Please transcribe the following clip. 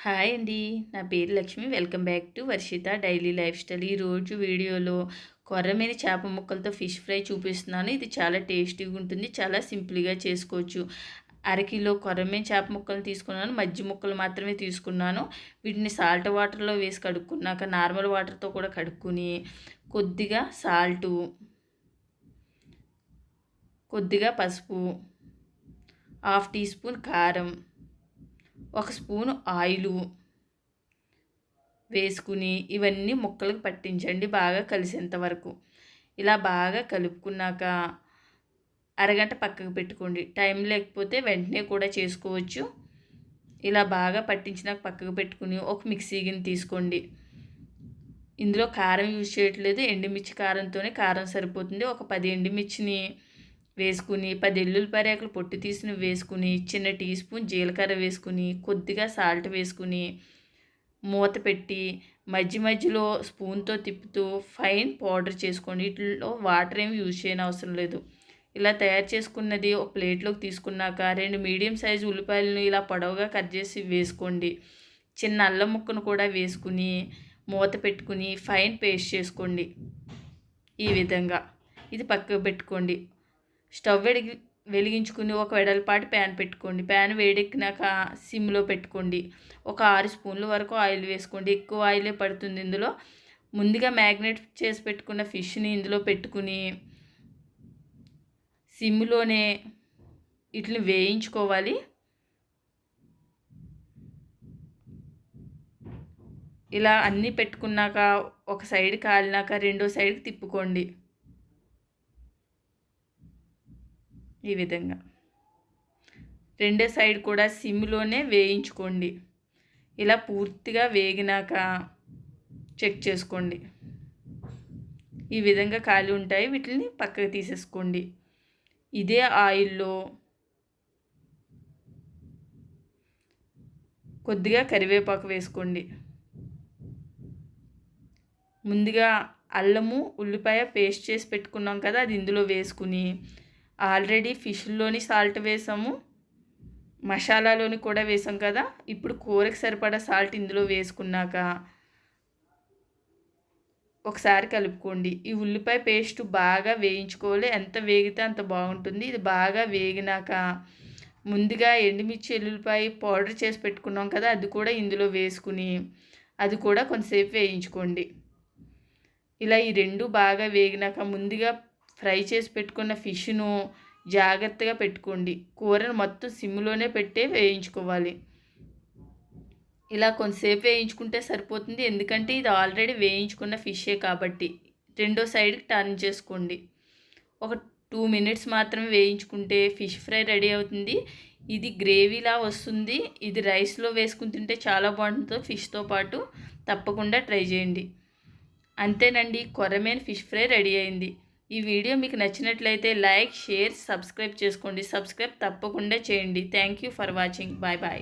Hi అండి. నా పేరు Lakshmi. Welcome back to Varshitha daily lifestyle. ఈరోజు వీడియోలో కొర్రమీన చేప ముక్కలతో ఫిష్ ఫ్రై చూపిస్తున్నాను. ఇది చాలా టేస్టీగా ఉంటుంది. చాలా సింపుల్గా చేసుకోవచ్చు. అరకిలో కొరమే చేప ముక్కలు తీసుకున్నాను. మజ్జి ముక్కలు మాత్రమే తీసుకున్నాను. వీటిని సాల్ట్ వాటర్లో వేసి కడుక్కున్నాక నార్మల్ వాటర్తో కూడా కడుక్కుని కొద్దిగా సాల్టు కొద్దిగా పసుపు హాఫ్ టీ స్పూన్ కారం ఒక స్పూను ఆయిలు వేసుకుని ఇవన్నీ ముక్కలకు పట్టించండి బాగా కలిసేంత వరకు. ఇలా బాగా కలుపుకున్నాక అరగంట పక్కకు పెట్టుకోండి. టైం లేకపోతే వెంటనే కూడా చేసుకోవచ్చు. ఇలా బాగా పట్టించినాక పక్కకు పెట్టుకుని ఒక మిక్సీ గిన్నె తీసుకోండి. ఇందులో కారం యూజ్ చేయట్లేదు. ఎండుమిర్చి కారంతోనే కారం సరిపోతుంది. ఒక పది ఎండుమిర్చిని వేసుకుని పది ఎల్లుల్లిపాయలు పొట్టు తీసిన వేసుకుని చిన్న టీ స్పూన్ జీలకర్ర వేసుకుని కొద్దిగా సాల్ట్ వేసుకుని మూత పెట్టి మధ్య మధ్యలో స్పూన్తో తిప్పుతూ ఫైన్ పౌడర్ చేసుకోండి. వీటిలో వాటర్ ఏమి యూజ్ చేయని అవసరం లేదు. ఇలా తయారు చేసుకున్నది ఒక ప్లేట్లోకి తీసుకున్నాక రెండు మీడియం సైజు ఉల్లిపాయలను ఇలా పొడవుగా కట్ చేసి వేసుకోండి. చిన్న అల్లం ముక్కను కూడా వేసుకుని మూత పెట్టుకుని ఫైన్ పేస్ట్ చేసుకోండి. ఈ విధంగా. ఇది పక్కకు పెట్టుకోండి. స్టవ్ వెలిగి వెలిగించుకుని ఒక వెడల్పాటి ప్యాన్ పెట్టుకోండి. ప్యాన్ వేడెక్కినాక సిమ్లో పెట్టుకోండి. ఒక ఆరు స్పూన్ల వరకు ఆయిల్ వేసుకోండి. ఎక్కువ ఆయిలే పడుతుంది ఇందులో. ముందుగా మ్యాగ్నేట్ చేసి పెట్టుకున్న ఫిష్ని ఇందులో పెట్టుకుని సిమ్లోనే వీటిని వేయించుకోవాలి. ఇలా అన్నీ పెట్టుకున్నాక ఒక సైడ్ కాలినాక రెండో సైడ్కి తిప్పుకోండి. ఈ విధంగా. రెండో సైడ్ కూడా సిమ్లోనే వేయించుకోండి. ఇలా పూర్తిగా వేగినాక చెక్ చేసుకోండి. ఈ విధంగా ఖాళీ ఉంటాయి. వీటిని పక్కకు తీసేసుకోండి. ఇదే ఆయిల్లో కొద్దిగా కరివేపాకు వేసుకోండి. ముందుగా అల్లము ఉల్లిపాయ పేస్ట్ చేసి పెట్టుకున్నాం కదా అది ఇందులో వేసుకుని ఆల్రెడీ ఫిష్లోని సాల్ట్ వేసాము. మసాలాలోని కూడా వేసాం కదా. ఇప్పుడు కూరకి సరిపడా సాల్ట్ ఇందులో వేసుకున్నాక ఒకసారి కలుపుకోండి. ఈ ఉల్లిపాయ పేస్ట్ బాగా వేయించుకోవాలి. ఎంత వేగితే అంత బాగుంటుంది. ఇది బాగా వేగినాక ముందుగా ఎండుమిర్చి ఎల్లుల్లిపాయ పౌడర్ చేసి పెట్టుకున్నాం కదా అది కూడా ఇందులో వేసుకుని అది కూడా కొంతసేపు వేయించుకోండి. ఇలా ఈ రెండు బాగా వేగినాక ముందుగా ఫ్రై చేసి పెట్టుకున్న ఫిష్ను జాగ్రత్తగా పెట్టుకోండి. కూరను మొత్తం సిమ్లోనే పెట్టే వేయించుకోవాలి. ఇలా కొంతసేపు వేయించుకుంటే సరిపోతుంది. ఎందుకంటే ఇది ఆల్రెడీ వేయించుకున్న ఫిషే కాబట్టి. రెండో సైడ్కి టర్న్ చేసుకోండి. ఒక టూ మినిట్స్ మాత్రమే వేయించుకుంటే ఫిష్ ఫ్రై రెడీ అవుతుంది. ఇది గ్రేవీలా వస్తుంది. ఇది రైస్లో వేసుకుని తింటే చాలా బాగుంటుంది ఫిష్తో పాటు తప్పకుండా ట్రై చేయండి. అంతేనండి. కొరమైన ఫిష్ ఫ్రై రెడీ అయింది. ఈ వీడియో మీకు నచ్చినట్లయితే లైక్ షేర్ సబ్స్క్రైబ్ చేసుకోండి. సబ్స్క్రైబ్ తప్పకుండా చేయండి. Thank you for watching bye bye